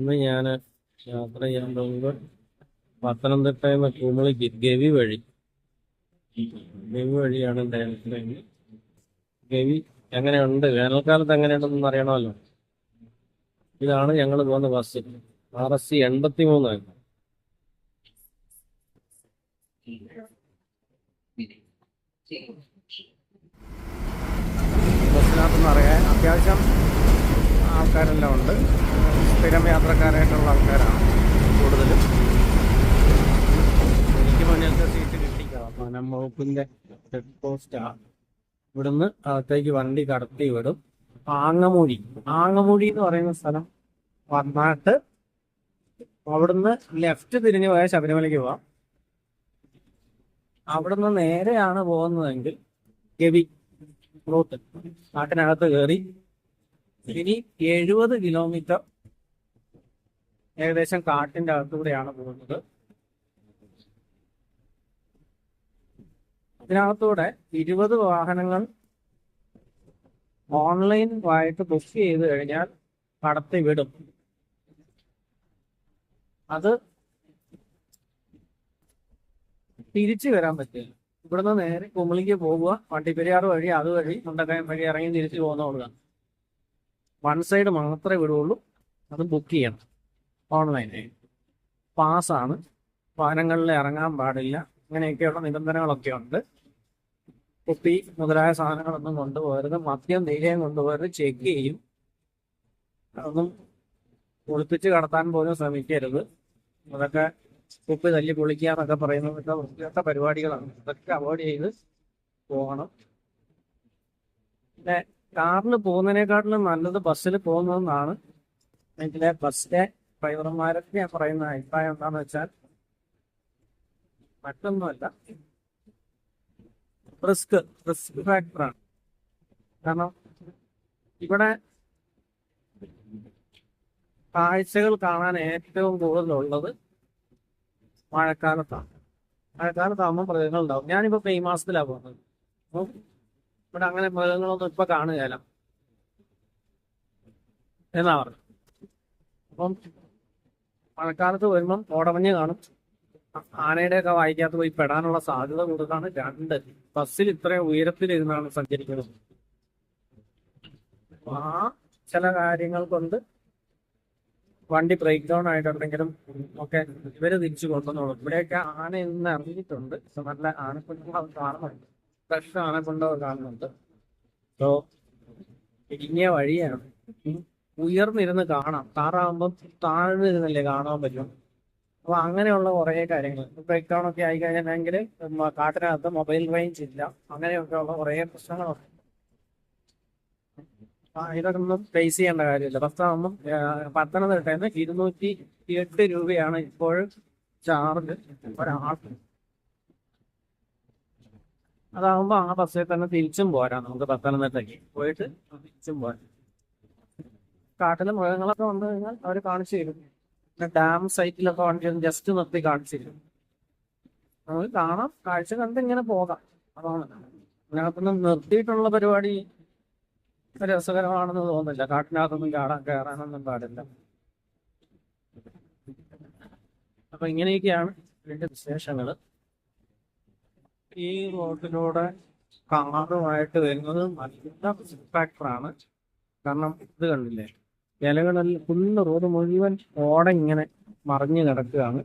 ഇന്ന് ഞാൻ യാത്ര ചെയ്യാൻ പോകുന്നത് പത്തനംതിട്ടയിൽ നിന്ന് കുമളിക്ക് ഗവി വഴി. ഗവി വഴിയാണ് ഗവി എങ്ങനെയുണ്ട്? വേനൽക്കാലത്ത് എങ്ങനെയുണ്ടെന്ന് അറിയണമല്ലോ. ഇതാണ് ഞങ്ങൾ പോകുന്ന ബസ്. ആർ എസ് സി എൺപത്തി മൂന്നായിരുന്നു ബസ്സിനകത്തെന്ന് അറിയാൻ അത്യാവശ്യം ആൾക്കാരെല്ലാം ഉണ്ട്. സ്ഥിരം യാത്രക്കാരായിട്ടുള്ള ആൾക്കാരാണ് കൂടുതലും. എനിക്ക് മുന്നിലത്തെ സീറ്റ് കിട്ടിക്കാം വനം വകുപ്പിന്റെ ചെക്ക് പോസ്റ്റാണ് ഇവിടുന്ന് അകത്തേക്ക് വണ്ടി കടത്തി വിടും. ആങ്ങമൂഴി. ആങ്ങമൂഴി എന്ന് പറയുന്ന സ്ഥലം വന്നാട്ട് അവിടുന്ന് ലെഫ്റ്റ് തിരിഞ്ഞ് പോയാൽ ശബരിമലയ്ക്ക് പോവാം. അവിടുന്ന് നേരെയാണ് പോകുന്നതെങ്കിൽ ഗവി റൂട്ട് നാട്ടിനകത്ത് കയറി ഇനി എഴുപത് കിലോമീറ്റർ ഏകദേശം കാട്ടിന്റെ അകത്തൂടെയാണ് പോകുന്നത്. ഇതിനകത്തൂടെ ഇരുപത് വാഹനങ്ങൾ ഓൺലൈൻ ആയിട്ട് ബുക്ക് ചെയ്ത് കഴിഞ്ഞാൽ കടത്തി വിടും. അത് തിരിച്ചു വരാൻ പറ്റില്ല. ഇവിടുന്ന് നേരെ കുമളിക്ക് പോവുക വണ്ടിപ്പെരിയാർ വഴി അതുവഴി മുണ്ടക്കയം വഴി ഇറങ്ങി തിരിച്ചു പോകുന്ന വൺ സൈഡ് മാത്രമേ വിടുള്ളൂ അത് ബുക്ക് ചെയ്യണം. ഓൺലൈനായി പാസ്സാണ്. വാഹനങ്ങളിൽ ഇറങ്ങാൻ പാടില്ല. അങ്ങനെയൊക്കെയുള്ള നിബന്ധനകളൊക്കെ ഉണ്ട് കുപ്പി മുതലായ സാധനങ്ങളൊന്നും കൊണ്ടുപോകരുത്. മദ്യം നീലയും കൊണ്ടുപോകരുത്. ചെക്ക് ചെയ്യും. അതൊന്നും ഒളിപ്പിച്ച് കടത്താൻ പോലും ശ്രമിക്കരുത്. അതൊക്കെ കുപ്പി തല്ലി പൊളിക്കുക എന്നൊക്കെ പറയുന്നതൊക്കെ വൃത്തികെട്ട പരിപാടികളാണ്. അതൊക്കെ അവോയ്ഡ് ചെയ്ത് പോകണം. പിന്നെ കാറിൽ പോകുന്നതിനെക്കാട്ടിലും നല്ലത് ബസ്സിൽ പോകുന്നതെന്നാണ്. ഇതിലെ ബസ്സിലെ ഡ്രൈവർമാരൊക്കെ ഞാൻ പറയുന്ന അഭിപ്രായം എന്താണെന്ന് വെച്ചാൽ മറ്റൊന്നുമല്ല. റിസ്ക് റിസ്ക് ഫാക്ടറാണ് കാരണം ഇവിടെ കാഴ്ചകൾ കാണാൻ ഏറ്റവും കൂടുതലുള്ളത് മഴക്കാലത്താണ്. മഴക്കാലത്താകുമ്പോൾ മൃഗങ്ങൾ ഉണ്ടാവും ഞാനിപ്പോ മെയ് മാസത്തിലാണ് പോകുന്നത്. അപ്പം ഇവിടെ അങ്ങനെ മൃഗങ്ങളൊന്നും ഇപ്പൊ കാണുകയില്ല എന്നാ പറഞ്ഞു അപ്പം മഴക്കാലത്ത് വരുമ്പം ഓടമഞ്ഞ് കാണും. ആനയുടെ ഒക്കെ വായിക്കാത്ത പോയി പെടാനുള്ള സാധ്യത കൂടുതലാണ്. രണ്ട് ബസ്സിൽ ഇത്രയും ഉയരത്തിലിരുന്നാണ് സഞ്ചരിക്കുന്നത്. ആ ചില കാര്യങ്ങൾ കൊണ്ട് വണ്ടി ബ്രേക്ക് ഡൗൺ ആയിട്ടുണ്ടെങ്കിലും ഒക്കെ ഇവർ തിരിച്ചു കൊണ്ടുവന്നോളും. ഇവിടെയൊക്കെ ആന ഇന്ന് ഇറങ്ങിയിട്ടുണ്ട്. നല്ല ആനക്കുണ്ടുകൾ കാണുന്നുണ്ട്. ഫ്രഷ് ആനക്കുണ്ടോ കാണുന്നുണ്ട്. സോ ഇടുങ്ങിയ വഴിയാണ്. ഉയർന്നിരുന്ന് കാണാം. താറാവുമ്പം താഴ്ന്നിരുന്നല്ലേ കാണാൻ പറ്റും. അപ്പൊ അങ്ങനെയുള്ള കുറേ കാര്യങ്ങൾ. ബ്രേക്ക് ഡൗൺ ഒക്കെ ആയി കഴിഞ്ഞിട്ടുണ്ടെങ്കിൽ കാട്ടിനകത്ത് മൊബൈൽ റേഞ്ച് ഇല്ല. അങ്ങനെയൊക്കെ ഉള്ള കുറേ പ്രശ്നങ്ങളുണ്ട്. ഒന്നും ഫേസ് ചെയ്യേണ്ട കാര്യമില്ല. പ്രസ്താവുമ്പം പത്തനംതിട്ടയിൽ നിന്ന് ഇരുന്നൂറ്റി എട്ട് രൂപയാണ് ഇപ്പോൾ ചാർജ് ഒരാൾക്ക്. അതാവുമ്പോ ആ ബസ്സിൽ തന്നെ തിരിച്ചും പോരാം. നമുക്ക് പത്തനംതിട്ടയ്ക്ക് പോയിട്ട് തിരിച്ചും പോരാം. കാട്ടിലെ മൃഗങ്ങളൊക്കെ വന്നു കഴിഞ്ഞാൽ അവർ കാണിച്ചു തരും. പിന്നെ ഡാം സൈറ്റിലൊക്കെ വണ്ടി ജസ്റ്റ് നിർത്തി കാണിച്ചു തരും. നമുക്ക് കാണാം. കാഴ്ച കണ്ട് ഇങ്ങനെ പോകാം. അതാണ്. അതിനകത്തൊന്നും നിർത്തിയിട്ടുള്ള പരിപാടി രസകരമാണെന്ന് തോന്നുന്നില്ല. കാട്ടിനകത്തൊന്നും കാണാൻ കയറാനൊന്നും പാടില്ല. അപ്പൊ ഇങ്ങനെയൊക്കെയാണ് ഇതിന്റെ വിശേഷങ്ങൾ ഈ റോഡിലൂടെ കാറുമായിട്ട് വരുന്നത് നല്ല ഫാക്ടറാണ് കാരണം ഇത് കണ്ടില്ലേ? ഇലകളെല്ലാം ഫുള്ള് റോഡ് മുഴുവൻ ഓട ഇങ്ങനെ മറിഞ്ഞു കിടക്കുകയാണ്.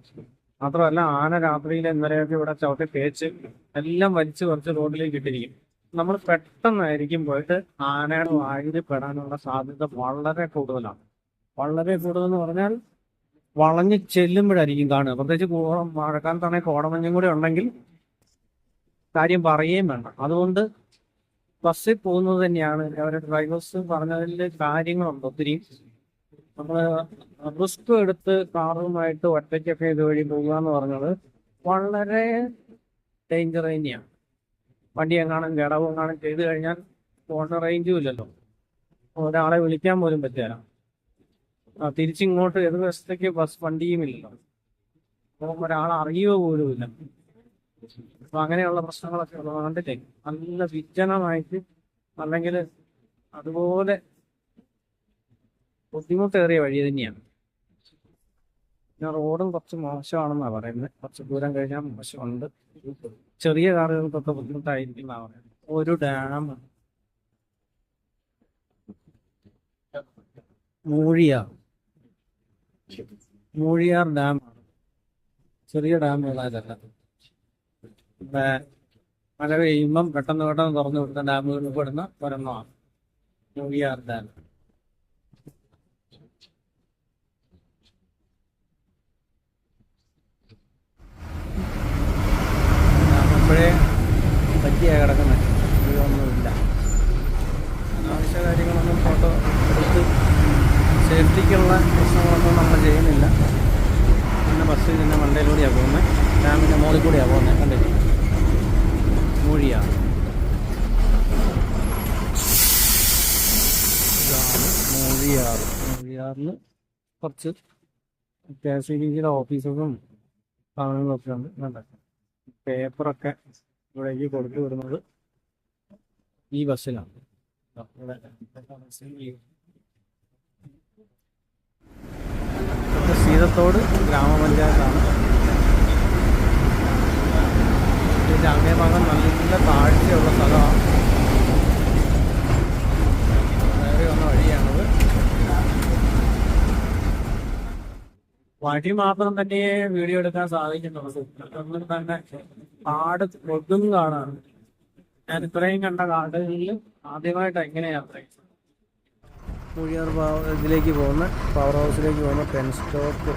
മാത്രമല്ല ആന രാത്രിയിൽ ഇന്നലെയൊക്കെ ഇവിടെ ചവിട്ടി തേച്ച് എല്ലാം വലിച്ചു കുറച്ച് റോഡിലേക്ക് ഇട്ടിരിക്കും. നമ്മൾ പെട്ടെന്നായിരിക്കും പോയിട്ട് ആനയുടെ വായിൽ പെടാനുള്ള സാധ്യത വളരെ കൂടുതലാണ്. വളരെ കൂടുതൽ എന്ന് പറഞ്ഞാൽ വളഞ്ഞ് ചെല്ലുമ്പോഴായിരിക്കും കാണുക. പ്രത്യേകിച്ച് മഴക്കാലത്താണെങ്കിൽ കോടമഞ്ഞും കൂടെ ഉണ്ടെങ്കിൽ കാര്യം പറയുകയും വേണ്ട അതുകൊണ്ട് ബസ്സിൽ പോകുന്നത് തന്നെയാണ്. അവരുടെ ഡ്രൈവേഴ്സ് പറഞ്ഞതിൽ കാര്യങ്ങളുണ്ട് ഒത്തിരി. നമ്മൾ റിസ്ക് എടുത്ത് കാറുമായിട്ട് ഒറ്റയ്ക്കൊക്കെ ഇതുവഴി പോകുക എന്ന് പറഞ്ഞത് വളരെ ഡേഞ്ചർ തന്നെയാണ്. വണ്ടി എങ്ങാനും കിടവ് എങ്ങാനും ചെയ്തു കഴിഞ്ഞാൽ ഫോണിന് റേഞ്ചും ഇല്ലല്ലോ. ഒരാളെ വിളിക്കാൻ പോലും പറ്റില്ല. തിരിച്ചിങ്ങോട്ട് തിരിച്ചിങ്ങോട്ട് എതിർവശത്തേക്ക് ബസ് വണ്ടിയും ഇല്ലല്ലോ. അപ്പം ഒരാളെ അറിയുക പോലും ഇല്ല. അപ്പൊ അങ്ങനെയുള്ള പ്രശ്നങ്ങളൊക്കെ ഉള്ളതുകൊണ്ടില്ലേ നല്ല വിജനമായിട്ട് അല്ലെങ്കിൽ അതുപോലെ ബുദ്ധിമുട്ടേറിയ വഴി തന്നെയാണ്. പിന്നെ റോഡും കുറച്ച് മോശമാണെന്നാണ് പറയുന്നത്. കുറച്ച് ദൂരം കഴിഞ്ഞാൽ മോശമുണ്ട്. ചെറിയ കാറുകൾക്കൊക്കെ ബുദ്ധിമുട്ടായിരിക്കും എന്നാണ് പറയുന്നത്. ഒരു ഡാം മൂഴിയാർ മൂഴിയാർ ഡാമാണ്. ചെറിയ ഡാമുകളായതല്ല മഴ പെയ്യുമ്പം പെട്ടെന്ന് പെട്ടെന്ന് തുറന്നു വിടുന്ന ഡാമുകളിൽ പെടുന്ന ഒരെണ്ണമാണ്. മൂഴിയാർ ഡാം. അപ്പോഴേ പറ്റിയ കിടക്കുന്നത് ഇതൊന്നുമില്ല. അനാവശ്യ കാര്യങ്ങളൊന്നും ഫോട്ടോ എടുത്ത് സേഫ്റ്റിക്കുള്ള പ്രശ്നങ്ങളൊന്നും നമ്മൾ ചെയ്യുന്നില്ല. പിന്നെ ബസ് ഇതിന്റെ മണ്ടയിലൂടെയാണ് പോകുന്നത് ഡാമിന്റെ കൂടെയാണ് പോകുന്നത് കണ്ടില്ലേ? മൂഴിയാണ് ഇതാണ് മൂഴിയാറ് മൂഴിയാറിൽ കുറച്ച് അത്യാവശ്യം രീതിയിലെ ഓഫീസുകളും സ്ഥാപനങ്ങളൊക്കെ ഉണ്ട്. കണ്ടോ പേപ്പറൊക്കെ ഇവിടേക്ക് കൊടുത്തു വിടുന്നത് ഈ ബസ്സിലാണ്. സീതത്തോട് ഗ്രാമപഞ്ചായത്താണ്. ഇതിന്റെ അങ്ങേ ഭാഗം നല്ല താഴ്ചയുള്ള സ്ഥലമാണ്. വഴി മാത്രം തന്നെ വീഡിയോ എടുക്കാൻ സാധിക്കുന്നുള്ളൂ. തന്നെ കാട് ഒന്നും കാടാണ്. ഞാൻ ഇത്രയും കണ്ട കാടുകളിൽ ആദ്യമായിട്ട് എങ്ങനെ യാത്ര മുഴിയാർ ഇതിലേക്ക് പോകുന്ന പവർ ഹൗസിലേക്ക് പോകുന്ന പെൻ സ്റ്റോപ്പ്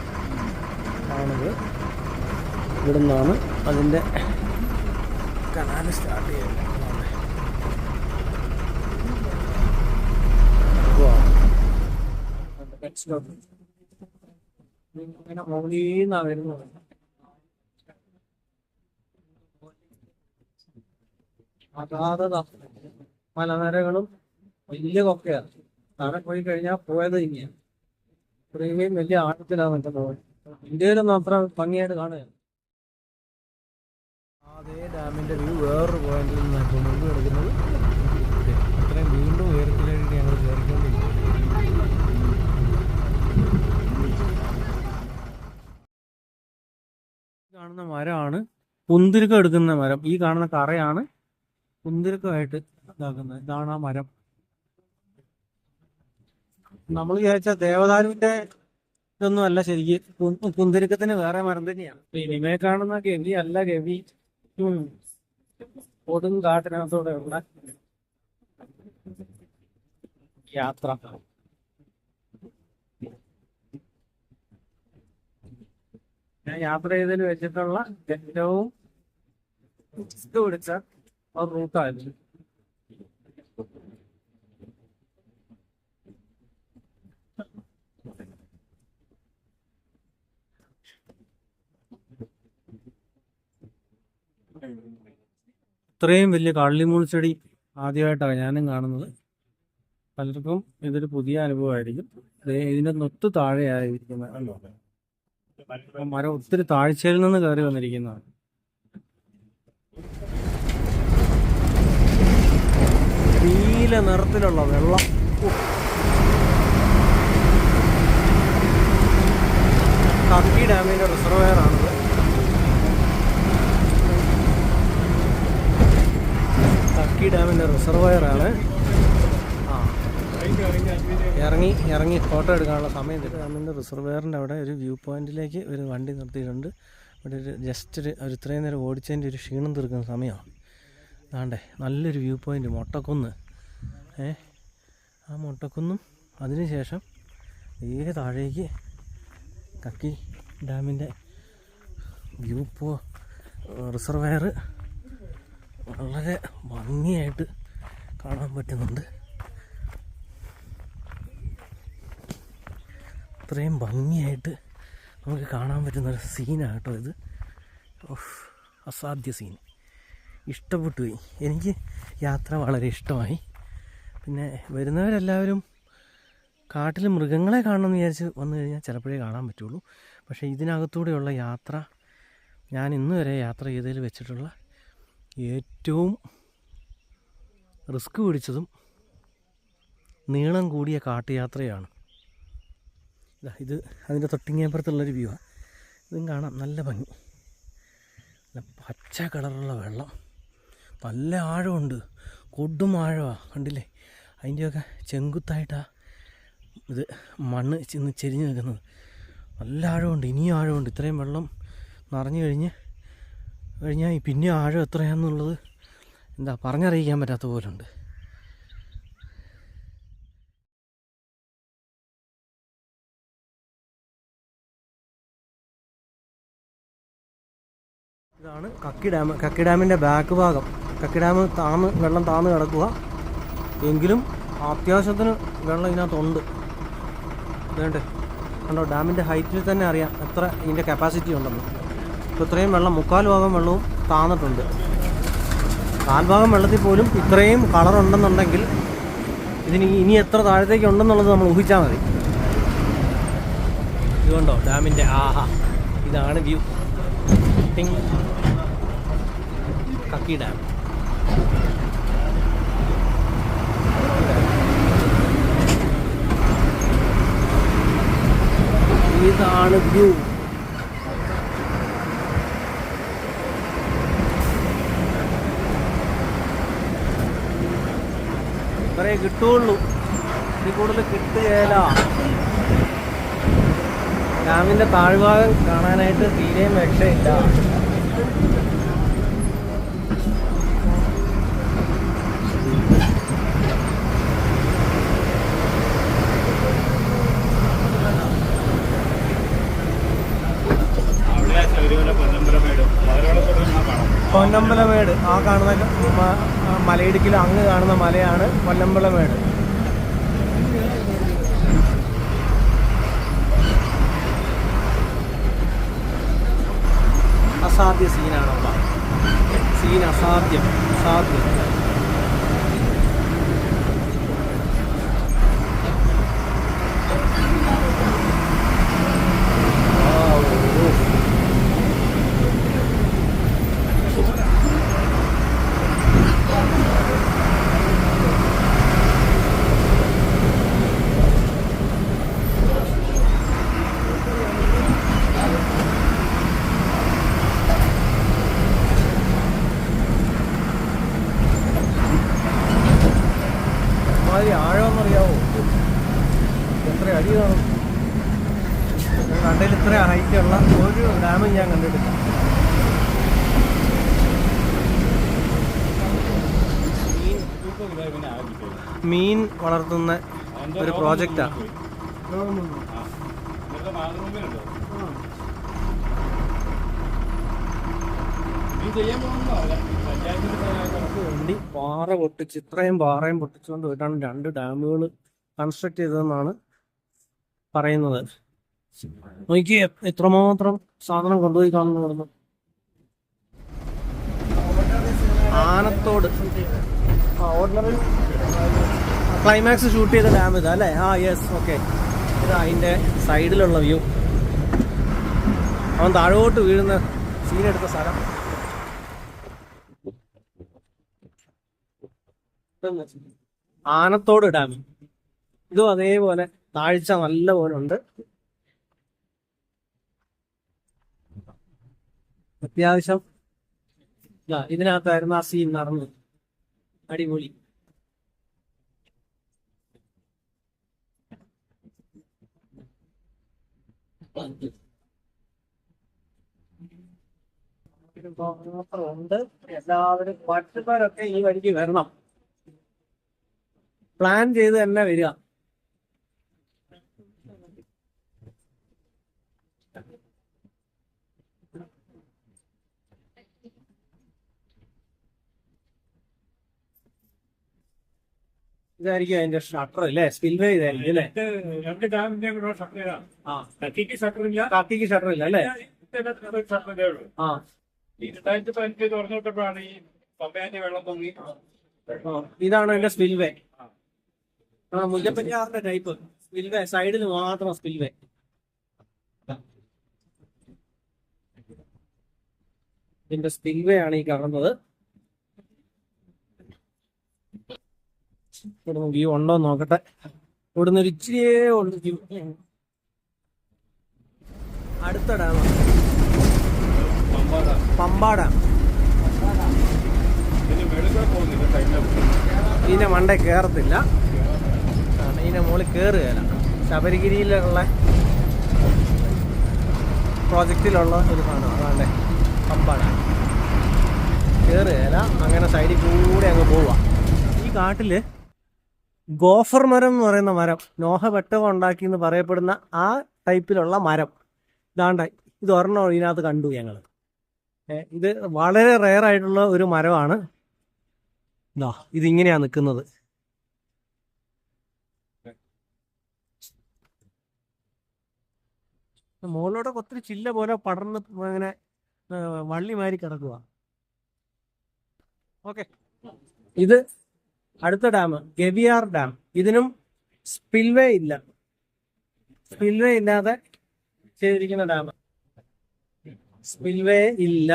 ആണിത്. ഇവിടുന്നാണ് അതിന്റെ കനാൽ സ്റ്റാർട്ട് ചെയ്യുന്നത് മലനിരകളും വലിയ കൊക്കയാണ്. താഴെ പോയി കഴിഞ്ഞാൽ പോയത് ഇങ്ങനെയാണ് ഇത്രയും വലിയ ആഴത്തിലാണ് നിൽക്കുന്നത്. ഇന്ത്യയിലൊന്നും അത്ര ഭംഗിയായിട്ട് കാണുക അതേ ഡാമിന്റെ വ്യൂ വേറൊരു പോയിന്റിൽ നിന്നാണ് എടുക്കുന്നത് ദേ, അത്രയും വീണ്ടും ഉയരത്തിലേക്ക് ഞങ്ങൾ കയറിക്കൊണ്ടിരിക്കും കാണുന്ന മരമാണ് കുന്തിരുക്കം എടുക്കുന്ന മരം. ഈ കാണുന്ന കറയാണ് കുന്തിരുക്കമായിട്ട് ഇതാക്കുന്നത്. ഇതാണ് ആ മരം. നമ്മൾ വിചാരിച്ച ദേവദാരുവിന്റെ ഇതൊന്നും അല്ല ശരിക്കും. കു- വേറെ മരം തന്നെയാണ്. ഇനിമേ കാണുന്ന ഗവി അല്ല ഗവി ഉം. കൊടും യാത്ര ഞാൻ യാത്ര ചെയ്തതിൽ വെച്ചിട്ടുള്ള ഏറ്റവും റിസ്ക് പിടിച്ച ഒരു റൂട്ടായിരുന്നു ഇത്രയും വലിയ കള്ളിമൂൾ ചെടി ആദ്യമായിട്ടാണ് ഞാനും കാണുന്നത്. പലർക്കും ഇതൊരു പുതിയ അനുഭവമായിരിക്കും. ഇതിന്റെ നൊത്ത് അപ്പൊ മരം ഒത്തിരി താഴ്ചയിൽ നിന്ന് കയറി വന്നിരിക്കുന്നതാണ്. നീല നിറത്തിലുള്ള വെള്ളം. കക്കി ഡാമിന്റെ റിസർവയർ കക്കി ഡാമിന്റെ റിസർവയറാണ്. ആ. ഇറങ്ങി ഇറങ്ങി ഫോട്ടോ എടുക്കാനുള്ള സമയം ഇടുക്കി ഡാമിന്റെ റിസർവയറിന്റെ അവിടെ ഒരു വ്യൂ പോയിന്റിലേക്ക് ഒരു വണ്ടി നിർത്തിയിട്ടുണ്ട്. ഇവിടെ ഒരു ജസ്റ്റ് ഒരു ഒരു ഇത്രയും നേരം ഓടിച്ചതിന്റെ ഒരു ക്ഷീണം തീർക്കുന്ന സമയമാണ്. അതാണ്ടേ നല്ലൊരു വ്യൂ പോയിന്റ് മൊട്ടക്കുന്ന്. ഏ ആ മൊട്ടക്കുന്നും അതിനുശേഷം നേരെ താഴേക്ക് കക്കി ഡാമിന്റെ വ്യൂ പോ റിസർവയർ വളരെ ഭംഗിയായിട്ട് കാണാൻ പറ്റുന്നുണ്ട്. അത്രയും ഭംഗിയായിട്ട് നമുക്ക് കാണാൻ പറ്റുന്ന ഒരു സീനാണ് കേട്ടോ ഇത് അസാധ്യ സീൻ. ഇഷ്ടപ്പെട്ടു പോയി. എനിക്ക് യാത്ര വളരെ ഇഷ്ടമായി. പിന്നെ വരുന്നവരെല്ലാവരും കാട്ടിൽ മൃഗങ്ങളെ കാണണമെന്ന് വിചാരിച്ച് വന്നു കഴിഞ്ഞാൽ ചിലപ്പോഴേ കാണാൻ പറ്റുള്ളൂ. പക്ഷേ ഇതിനകത്തൂടെയുള്ള യാത്ര ഞാൻ ഇന്നുവരെ യാത്ര ചെയ്തതിൽ വെച്ചിട്ടുള്ള ഏറ്റവും റിസ്ക് പിടിച്ചതും നീളം കൂടിയ കാട്ടുയാത്രയാണ്. ഇതാ ഇത് അതിന്റെ തൊട്ടിങ്ങേപ്പുറത്തുള്ളൊരു വ്യൂ ആണ് ഇതും കാണാം നല്ല ഭംഗി. നല്ല പച്ച കളറുള്ള വെള്ളം. നല്ല ആഴമുണ്ട്. കൊടും ആഴമാണ് കണ്ടില്ലേ? അതിന്റെയൊക്കെ ചെങ്കുത്തായിട്ടാണ് ഇത് മണ്ണ് ചെന്ന് ചെരിഞ്ഞ് നിൽക്കുന്നത്. നല്ല ആഴമുണ്ട് ഇനിയും ആഴമുണ്ട്. ഇത്രയും വെള്ളം നിറഞ്ഞു കഴിഞ്ഞ് കഴിഞ്ഞാൽ പിന്നെ ആഴം എത്രയാണെന്നുള്ളത് എന്താ പറഞ്ഞറിയിക്കാൻ പറ്റാത്ത പോലുണ്ട്. ഇതാണ് കക്കി ഡാം. കക്കി ഡാമിന്റെ ബാക്ക് ഭാഗം. കക്കി ഡാം താന്ന് വെള്ളം താന്ന് കിടക്കുക. എങ്കിലും അത്യാവശ്യത്തിന് വെള്ളം ഇതിനകത്തുണ്ട്. വേണ്ടേ കണ്ടോ ഡാമിന്റെ ഹൈറ്റിൽ തന്നെ അറിയാം എത്ര ഇതിന്റെ കപ്പാസിറ്റി ഉണ്ടെന്ന്. ഇപ്പോൾ ഇത്രയും വെള്ളം മുക്കാൽ ഭാഗം വെള്ളവും താന്നിട്ടുണ്ട്. കാൽഭാഗം വെള്ളത്തിൽ പോലും ഇത്രയും കളർ ഉണ്ടെന്നുണ്ടെങ്കിൽ ഇതിന് ഇനി എത്ര താഴത്തേക്ക് ഉണ്ടെന്നുള്ളത് നമ്മൾ ഊഹിച്ചാൽ മതി. ഇതുകൊണ്ടോ ഡാമിന്റെ ആഹാ. ഇതാണ് വ്യൂ. കക്കി ഡാം. ഇതാണ് വ്യൂ. ഇത്രേ കിട്ടുള്ളൂ ഇതിൽ കൂടുതൽ കിട്ടുകയില്ല. ഡാമിന്റെ താഴ്ഭാഗം കാണാനായിട്ട് തീരെയും രക്ഷയില്ല. പൊന്നമ്പലമേടും. ആ കാണുന്ന മലയിടുക്കിൽ അങ്ങ് കാണുന്ന മലയാണ് പൊന്നമ്പലമേട് അസാധ്യ സീനാണ് സീൻ അസാധ്യം അസാധ്യം ആ, ഓ. മാതിരി ആഴമെന്നറിയാവോ എത്ര അടി കാണും ഞാൻ കണ്ടതിൽ ഇത്ര ഹൈറ്റ് ഉള്ള ഒരു ഡാമും ഞാൻ കണ്ടിട്ടില്ല പിന്നെ ആകില്ലേ മീൻ വളർത്തുന്ന ഒരു പ്രോജക്റ്റാണ് പാറ പൊട്ടിച്ച് ഇത്രയും പാറയും പൊട്ടിച്ചുകൊണ്ട് പോയിട്ടാണ് രണ്ട് ഡാമുകൾ കൺസ്ട്രക്ട് ചെയ്തതെന്നാണ് പറയുന്നത്. നോക്കിയേ എത്രമാത്രം സാധനം കൊണ്ടുപോയി കാണുന്നു ആനത്തോട്. ഓർഡിനറി ക്ലൈമാക്സ് ഷൂട്ട് ചെയ്ത ഡാം ഇതാ അല്ലേ? ആ യെസ് ഓക്കെ ഇത് അതിന്റെ സൈഡിലുള്ള വ്യൂ അവൻ താഴോട്ട് വീഴുന്ന സീൻ സീനെടുത്ത സ്ഥലം. ആനത്തോട് ഡാം ഇതും അതേപോലെ താഴ്ച നല്ല പോലെ ഉണ്ട്. അത്യാവശ്യം. ഇതാ, ഇതിനകത്തായിരുന്നു ആ സീൻ നടന്നത്. അടിപൊളി. ഉണ്ട്. എല്ലാവരും പറ്റുന്നവരൊക്കെ ഈ വഴിക്ക് വരണം. പ്ലാൻ ചെയ്ത് തന്നെ വരിക. ഇതായിരിക്കും അതിന്റെ ഷട്ടർ അല്ലേ? സ്പിൽവേ ഇതായിരിക്കും അല്ലേ? രണ്ട് ഡാമിന്റെ കൂടെ ഷട്ടർ ആ. ഷട്ടർ ഇല്ല. കത്തിക്ക് ഷട്ടർ ഇല്ല അല്ലേ? ഉള്ളൂ. ആ. രണ്ടായിരത്തി പതിനഞ്ച് തുറന്നു വിട്ടപ്പോഴാണ് ഈ പമ്പയാന്റെ വെള്ളം പൊങ്ങി. ഇതാണ് അതിന്റെ സ്പിൽവേ ആ മുല്ലപ്പെരിയാറിന്റെ ടൈപ്പ് സ്പിൽവേ സൈഡിൽ മാത്രം സ്പിൽവേ ഇതിന്റെ സ്പിൽവേ ആണ് ഈ കാണുന്നത്. വ്യൂ ഉണ്ടോ നോക്കട്ടെ. ഇവിടുന്ന് ഒരു വ്യൂ അടുത്ത ഡാം പമ്പ ഡാം ഇതിന്റെ മണ്ട കയറത്തില്ല ഇതിനെ മുകളിൽ കയറുകയില്ല ശബരിഗിരിയിലുള്ള പ്രോജക്റ്റിലുള്ള ഒരു സാധനം. അതാണ്ടേ പമ്പാട. കയറുകയല്ല അങ്ങനെ സൈഡിൽ കൂടെ അങ്ങ് പോവുക ഈ കാട്ടിൽ ഗോഫർ മരം എന്ന് പറയുന്ന മരം നോഹ വെട്ടവ ഉണ്ടാക്കി എന്ന് പറയപ്പെടുന്ന ആ ടൈപ്പിലുള്ള മരം. ഇതാണ്ട ഇത് ഒരെണ്ണം ഇതിനകത്ത് കണ്ടു ഞങ്ങൾ. ഇത് വളരെ റെയർ ആയിട്ടുള്ള ഒരു മരമാണ്. ഇതാ ഇതിങ്ങനെയാ നിൽക്കുന്നത്. മുകളിലൂടെ ഒത്തിരി ചില്ല പോലെ പടർന്ന് ഇങ്ങനെ വള്ളി മാരി കിടക്കുക ഓക്കെ. ഇത് അടുത്ത ഡാം ഗവിയാർ ഡാം. ഇതിനും സ്പിൽവേ ഇല്ല. സ്പിൽവേ ഇല്ലാതെ ചെയ്തിരിക്കുന്ന ഡാം. സ്പിൽവേ ഇല്ല.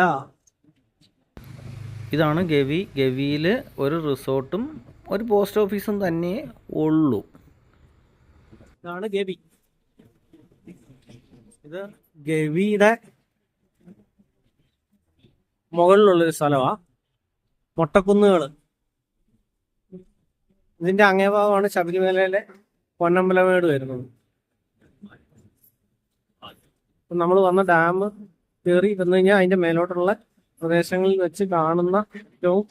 ഇതാണ് ഗവി. ഗവിയിൽ ഒരു റിസോർട്ടും ഒരു പോസ്റ്റ് ഓഫീസും തന്നെ ഉള്ളൂ. ഇതാണ് ഗവി. ഇത് ഗവിയുടെ മുകളിലുള്ളൊരു സ്ഥലമാണ് മൊട്ടക്കുന്നുകൾ ഇതിന്റെ അങ്ങേ ഭാഗമാണ് ശബരിമലയിലെ പൊന്നമ്പലമേട് വരുന്നത്. നമ്മൾ വന്ന ഡാം കയറി വന്നു കഴിഞ്ഞാൽ അതിന്റെ മേലോട്ടുള്ള പ്രദേശങ്ങളിൽ വെച്ച് കാണുന്ന ഏറ്റവും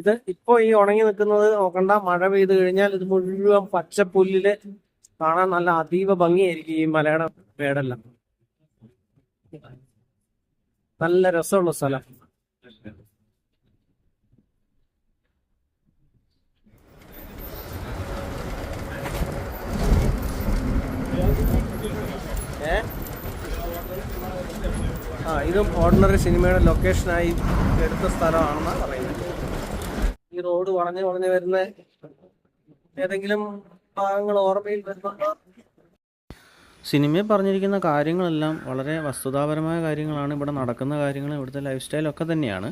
ഇത് ഇപ്പൊ ഈ ഉണങ്ങി നിൽക്കുന്നത് നോക്കണ്ട മഴ പെയ്ത് കഴിഞ്ഞാൽ ഇത് മുഴുവൻ പച്ചപ്പുല്ലിൽ കാണാൻ നല്ല അതീവ ഭംഗിയായിരിക്കും ഈ മലയുടെ പേടെല്ലാം നല്ല രസമുള്ള സ്ഥലം. ആ ഇതും ഓർഡിനറി സിനിമയുടെ ലൊക്കേഷനായി എടുത്ത സ്ഥലമാണെന്നാണ് പറയുന്നത്. ഈ റോഡ് വളഞ്ഞ് വളഞ്ഞ് വരുന്ന ഏതെങ്കിലും ഭാഗങ്ങൾ ഓർമ്മയിൽ വരുന്ന സിനിമയിൽ പറഞ്ഞിരിക്കുന്ന കാര്യങ്ങളെല്ലാം വളരെ വസ്തുതാപരമായ കാര്യങ്ങളാണ്. ഇവിടെ നടക്കുന്ന കാര്യങ്ങൾ ഇവിടുത്തെ ലൈഫ് സ്റ്റൈലൊക്കെ തന്നെയാണ്.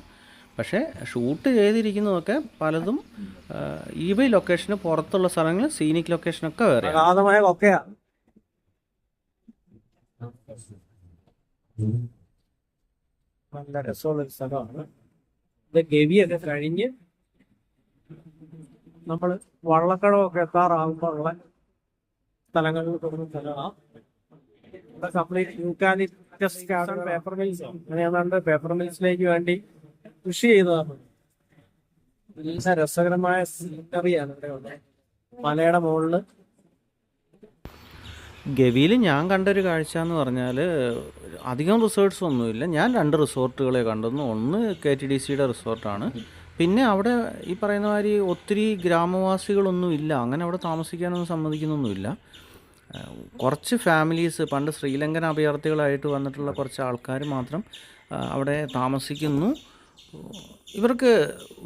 പക്ഷേ ഷൂട്ട് ചെയ്തിരിക്കുന്നതൊക്കെ പലതും ഈ വൈ ലൊക്കേഷന് പുറത്തുള്ള സ്ഥലങ്ങൾ സീനിക് ലൊക്കേഷനൊക്കെ വേറെ അഗാധമായ കൊക്കയാ നല്ല രസമുള്ള ഒരു സ്ഥലമാണ്. ഇത് ഗവിയൊക്കെ കഴിഞ്ഞ് നമ്മൾ വള്ളക്കടമൊക്കെ എത്താറാകുമ്പോഴുള്ള സ്ഥലങ്ങളിൽ തുടങ്ങുന്ന സ്ഥലമാണ് ഇവിടെ കംപ്ലീറ്റ് പേപ്പർ മിൽസ് അങ്ങനെ ഏതാണ്ട് പേപ്പർ മിൽസിലേക്ക് വേണ്ടി കൃഷി ചെയ്തതാണ്. രസകരമായ സീനറിയാണ് ഇവിടെ ഉള്ളത്. മലയുടെ മുകളിൽ ഗവിയിൽ ഞാൻ കണ്ടൊരു കാഴ്ച എന്ന് പറഞ്ഞാൽ അധികം റിസോർട്ട്സ് ഒന്നുമില്ല. ഞാൻ രണ്ട് റിസോർട്ടുകളെ കണ്ടെന്നു. ഒന്ന് കെ ടി ഡി സിയുടെ റിസോർട്ടാണ് പിന്നെ അവിടെ ഈ പറയുന്ന മാതിരി ഒത്തിരി ഗ്രാമവാസികളൊന്നുമില്ല. അങ്ങനെ അവിടെ താമസിക്കാനൊന്നും സമ്മതിക്കുന്നൊന്നുമില്ല. കുറച്ച് ഫാമിലീസ് പണ്ട് ശ്രീലങ്കൻ അഭയാർത്ഥികളായിട്ട് വന്നിട്ടുള്ള കുറച്ച് ആൾക്കാർ മാത്രം അവിടെ താമസിക്കുന്നു. ഇവർക്ക്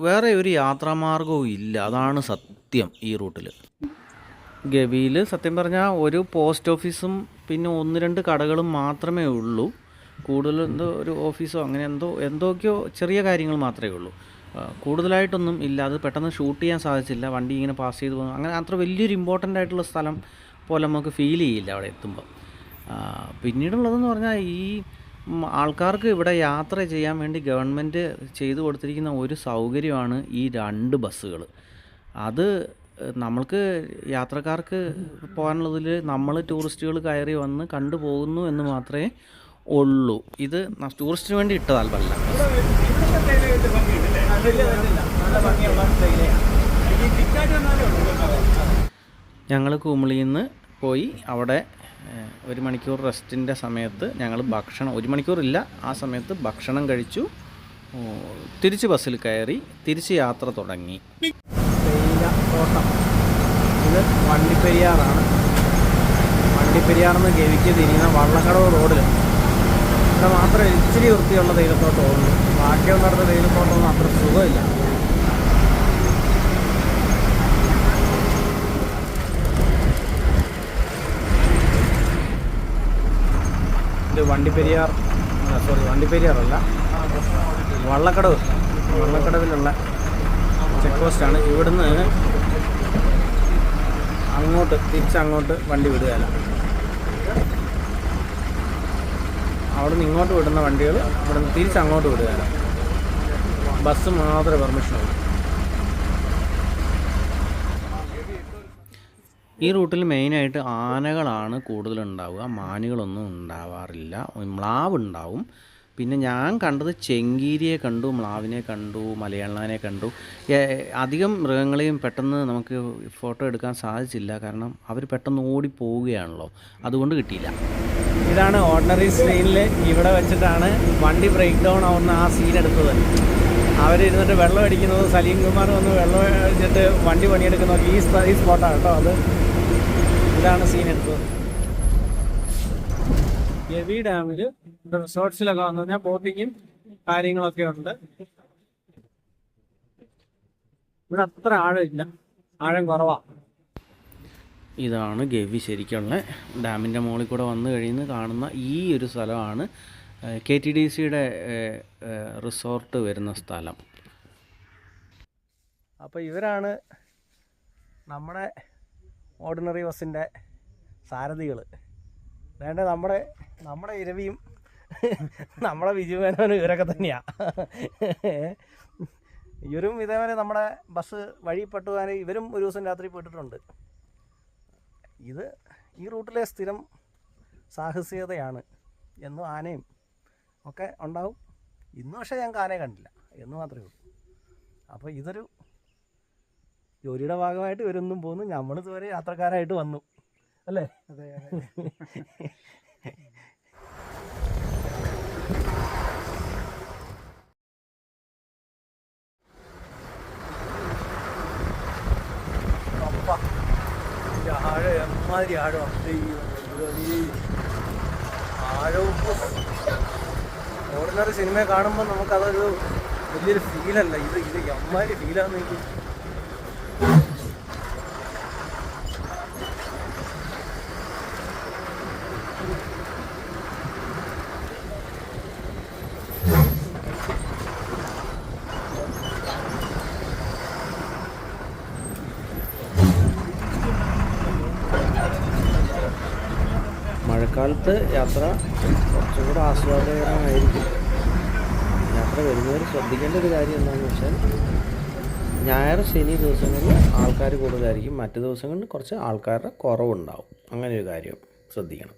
വേറെ ഒരു യാത്രാമാർഗവും ഇല്ല. അതാണ് സത്യം ഈ റൂട്ടിൽ ഗവിയിൽ സത്യം പറഞ്ഞാൽ ഒരു പോസ്റ്റ് ഓഫീസും പിന്നെ ഒന്ന് രണ്ട് കടകളും മാത്രമേ ഉള്ളൂ. കൂടുതൽ എന്തോ ഒരു ഓഫീസോ അങ്ങനെ എന്തോ എന്തൊക്കെയോ ചെറിയ കാര്യങ്ങൾ മാത്രമേ ഉള്ളൂ. കൂടുതലായിട്ടൊന്നും ഇല്ല. അത് പെട്ടെന്ന് ഷൂട്ട് ചെയ്യാൻ സാധിച്ചില്ല. വണ്ടി ഇങ്ങനെ പാസ് ചെയ്ത് പോകുന്നു. അങ്ങനെ അത്ര വലിയൊരു ഇമ്പോർട്ടന്റ് ആയിട്ടുള്ള സ്ഥലം പോലെ നമുക്ക് ഫീൽ ചെയ്യില്ല അവിടെ എത്തുമ്പോൾ പിന്നീടുള്ളതെന്ന് പറഞ്ഞാൽ ഈ ആൾക്കാർക്ക് ഇവിടെ യാത്ര ചെയ്യാൻ വേണ്ടി ഗവൺമെന്റ് ചെയ്തു കൊടുത്തിരിക്കുന്ന ഒരു സൗകര്യമാണ് ഈ രണ്ട് ബസ്സുകൾ അത് നമ്മൾക്ക് യാത്രക്കാർക്ക് പോകാനുള്ളതിൽ നമ്മൾ ടൂറിസ്റ്റുകൾ കയറി വന്ന് കണ്ടു പോകുന്നു എന്ന് മാത്രമേ ഉള്ളൂ. ഇത് ടൂറിസ്റ്റിന് വേണ്ടി ഇട്ടതല്ല ഞങ്ങൾ കുമിളിയിൽ നിന്ന് പോയി അവിടെ ഒരു മണിക്കൂർ റെസ്റ്റിന്റെ സമയത്ത് ഞങ്ങൾ ഭക്ഷണം ഒരു മണിക്കൂറില്ല ആ സമയത്ത് ഭക്ഷണം കഴിച്ചു. തിരിച്ച് ബസ്സിൽ കയറി തിരിച്ച് യാത്ര തുടങ്ങി. തോട്ടം ഇത് വണ്ടിപ്പെരിയാറാണ്. വണ്ടിപ്പെരിയാറിന്ന് ഗവിക്ക് തിരിയുന്ന വള്ളക്കടവ് റോഡിൽ ഇവിടെ മാത്രമേ ഇച്ചിരി വൃത്തിയുള്ള തേയിലത്തോട്ടം ഉള്ളൂ. ബാക്കിയുള്ളവരുടെ തേയിലത്തോട്ടമൊന്നും അത്ര സുഖമില്ല. ഇത് വണ്ടിപ്പെരിയാർ സോറി വണ്ടിപ്പെരിയാറല്ല. വള്ളക്കടവ്. വള്ളക്കടവിലുള്ള ചെക്ക് പോസ്റ്റാണ് ഇവിടുന്ന് അങ്ങോട്ട് തിരിച്ചങ്ങോട്ട് വണ്ടി വിടുകയല്ല. അവിടെ നിന്ന് ഇങ്ങോട്ട് വിടുന്ന വണ്ടികൾ ഇവിടെ തിരിച്ച് അങ്ങോട്ട് വിടുകയാണ് ബസ് മാത്രമേ പെർമിഷൻ ഉള്ളൂ ഈ റൂട്ടിൽ മെയിനായിട്ട് ആനകളാണ് കൂടുതലുണ്ടാവുക. മാനുകളൊന്നും ഉണ്ടാവാറില്ല. മ്ലാവ് ഉണ്ടാവും. പിന്നെ ഞാൻ കണ്ടത് ചെങ്കീരിയെ കണ്ടു മ്ലാവിനെ കണ്ടു മലയാളനെ കണ്ടു. അധികം മൃഗങ്ങളെയും പെട്ടെന്ന് നമുക്ക് ഫോട്ടോ എടുക്കാൻ സാധിച്ചില്ല. കാരണം അവർ പെട്ടെന്ന് ഓടി പോവുകയാണല്ലോ. അതുകൊണ്ട് കിട്ടിയില്ല. ഇതാണ് ഓർഡിനറി സ്ക്രീനിൽ ഇവിടെ വെച്ചിട്ടാണ് വണ്ടി ബ്രേക്ക് ഡൗൺ ആവുന്ന ആ സീൻ എടുത്തത്. അവരിരുന്നിട്ട് വെള്ളം അടിക്കുന്നത് സലീം കുമാർ വന്ന് വെള്ളം അടിച്ചിട്ട് വണ്ടി പണിയെടുക്കുന്നതൊക്കെ ഈ സ്പോട്ടാണ് കേട്ടോ അത്. ഇതാണ് സീൻ എടുത്തത്. ഗവി ഡാമിൽ റിസോർട്ട്സിലൊക്കെ വന്നു കഴിഞ്ഞാൽ ബോട്ടിങ്ങും കാര്യങ്ങളൊക്കെ ഉണ്ട്. ഇവിടെ അത്ര ആഴമില്ല. ആഴം കുറവാ. ഇതാണ് ഗവി ശരിക്കുള്ള ഡാമിന്റെ മുകളിൽ കൂടെ വന്നു കഴിയുന്ന കാണുന്ന ഈ ഒരു സ്ഥലമാണ് കെ ടി ഡി സിയുടെ റിസോർട്ട് വരുന്ന സ്ഥലം. അപ്പോൾ ഇവരാണ് നമ്മുടെ ഓർഡിനറി ബസ്സിന്റെ സാരഥികൾ വേണ്ട നമ്മുടെ നമ്മുടെ ഇരവിയും നമ്മുടെ വിജുമേനോനും ഇവരൊക്കെ തന്നെയാണ് ഇവരും ഇതേപോലെ നമ്മുടെ ബസ് വഴി പെട്ടുപോകാൻ ഇവരും ഒരു ദിവസം രാത്രി പെട്ടിട്ടുണ്ട്. ഇത് ഈ റൂട്ടിലെ സ്ഥിരം സാഹസികതയാണ് എന്നും ആനയും ഒക്കെ ഉണ്ടാവും. ഇന്ന് പക്ഷേ ഞങ്ങൾക്ക് ആനയെ കണ്ടില്ല എന്ന് മാത്രമേ ഉള്ളൂ. അപ്പോൾ ഇതൊരു ജോലിയുടെ ഭാഗമായിട്ട് ഇവരൊന്നും പോകുന്നു നമ്മൾ ഇതുവരെ യാത്രക്കാരായിട്ട് വന്നു. അല്ലേ? അതെ ആഴം എമ്മാതിരി ആഴം. ആഴവും ഓർഡിനറി സിനിമ കാണുമ്പോൾ നമുക്കതൊരു വലിയൊരു ഫീലല്ല ഇത് ഇത് എമ്മാതിരി ഫീലാണെന്ന് എനിക്ക് മഴക്കാലത്ത് യാത്ര കുറച്ചുകൂടെ ആസ്വാദകരമായിരിക്കും. യാത്ര വരുന്നവർ ശ്രദ്ധിക്കേണ്ട ഒരു കാര്യം എന്താണെന്ന് വെച്ചാൽ ഞായർ ശനി ദിവസങ്ങളിൽ ആൾക്കാർ കൂടുതലായിരിക്കും. മറ്റു ദിവസങ്ങളിൽ കുറച്ച് ആൾക്കാരുടെ കുറവുണ്ടാവും. അങ്ങനെ ഒരു കാര്യം ശ്രദ്ധിക്കണം.